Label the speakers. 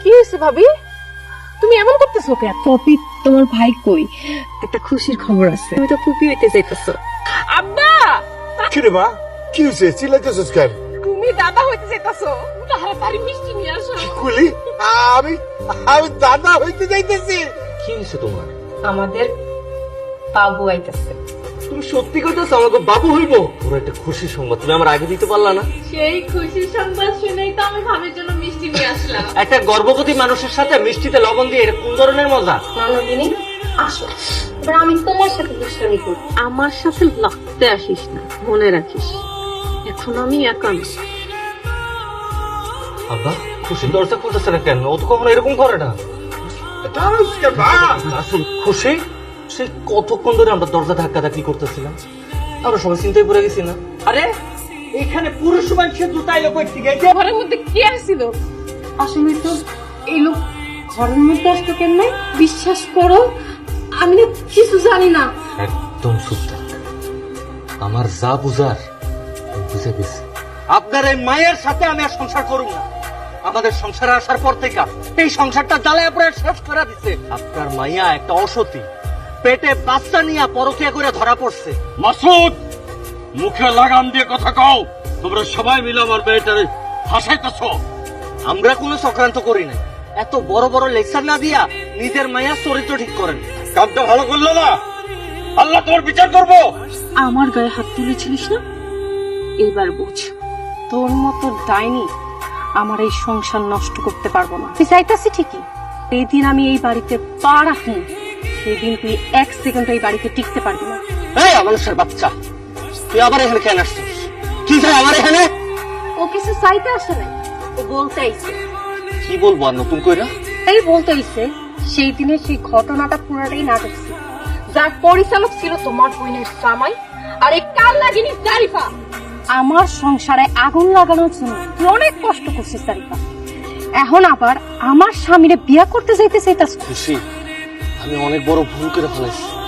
Speaker 1: কি হয়েছে ভাবি? তুমি এমন করতেছো কেন?
Speaker 2: পপি তোমার ভাই কই? একটা খুশির খবর আছে। তুমি তো পুপি হইতে যাইতেছো
Speaker 1: আব্বা!
Speaker 3: কিরে মা কি হয়েছে? চিল্লাইতেছিস কেন?
Speaker 1: তুমি দাদা হইতে চাইতাছো। তাড়াতাড়ি মিষ্টি নিয়ে আসো।
Speaker 3: কি করলি আমি আমি দাদা হইতে যাইতেছি
Speaker 4: কি হয়েছে তোমার?
Speaker 2: আমাদের বাবু আইতাছে।
Speaker 4: তুমি সত্যি কইতেছো আমাকে বাবু হইব? পুরো একটা খুশি সংবাদ। তুমি আমার আগে দিতে পারলা না।
Speaker 5: সেই খুশির সংবাদ শুনেই তো আমি ভাবির জন্য মিষ্টি নিয়ে আসলাম।
Speaker 4: একটা গর্ভবতী মানুষের সাথে মিষ্টিতে লবণ দিয়ে এটা কোন ধরনের মজা?
Speaker 2: ননদিনী আসো। এবার আমি তোমার সাথে দুষ্টামি করি।
Speaker 5: আমার সাথে লাগতে আসিস না মনে রাখিস। এখন আমি একা না।
Speaker 4: আব্বা খুশি দরজা খুলতেছে না কেন? ও তো কখনো এরকম করে না। খুশি। সে কতক্ষণ ধরে আমরা দরজা ধাক্কা ধাক্কি করতেছিলাম? আমরা সবাই চিন্তায় পড়ে গেছি না। আরে এখানে পুরুষ মানুষের জুতাই লোক থেকে
Speaker 1: ঘরের মধ্যে কে আসছিল
Speaker 2: আসলে তো এই লোক ঘরের মধ্যে আসতো কেন বিশ্বাস করো আমি না কিছু জানি না।
Speaker 4: একদম থাক। আমার যা বুঝার বুঝে গেছি। আপনার এই মায়ের সাথে আমি আর সংসার করুম না। আমাদের সংসারে আসার পর থেকে এই সংসারটা জ্বালায় পরে শেষ করে দিছে। আপনার মাইয়া একটা অসতী। পেটে বাচ্চা নিয়ে পরকিয়া করে ধরা পড়ছে।
Speaker 6: মাসুদ মুখে লাগাম দিয়ে কথা কও। তোমরা সবাই মিলে আমার মেয়েটারে হাসাইতেছ।
Speaker 4: আমরা কোনো চক্রান্ত করি নাই। এত বড় বড় লেকচার না দিয়া নিজের মায়ের চরিত্র ঠিক করেন।
Speaker 6: কামটা ভালো করল না? আল্লাহ তোমার বিচার করব।
Speaker 5: আমার গায়ে হাত তুলেছিলিস না? এবার বুঝ। তোর মতো ডাইনি আমার এই সংসার নষ্ট করতে পারব না। তুই চাইতাছি ঠিকই। দিন আমি এই বাড়িতে পা রাখি সেদিন তুই এক সেকেন্ড এই বাড়িতে টিকতে পারবি না।
Speaker 4: এই মানুষের বাচ্চা তুই আবার এখানে কেন আসছিস? কি চাই আমার এখানে?
Speaker 5: ও কিছু চাইতে আসে ও বলতে আইছে।
Speaker 4: কি বলব আর নতুন কইরা?
Speaker 5: এই বলতে আইছে সেই দিনের সেই ঘটনাটা পুরাটাই নাটক ছিল।
Speaker 1: যার পরিচালক ছিল তোমার বোনের জামাই আর এই কাল লাগিনি জারিফা।
Speaker 5: আমার সংসারে আগুন লাগানোর জন্য তুই অনেক কষ্ট করছিস সারিফা এখন আবার আমার স্বামীরে বিয়া করতে যাইতে চাইতাস
Speaker 4: খুশি? আমি অনেক বড় ভুল করে ফেলাইছি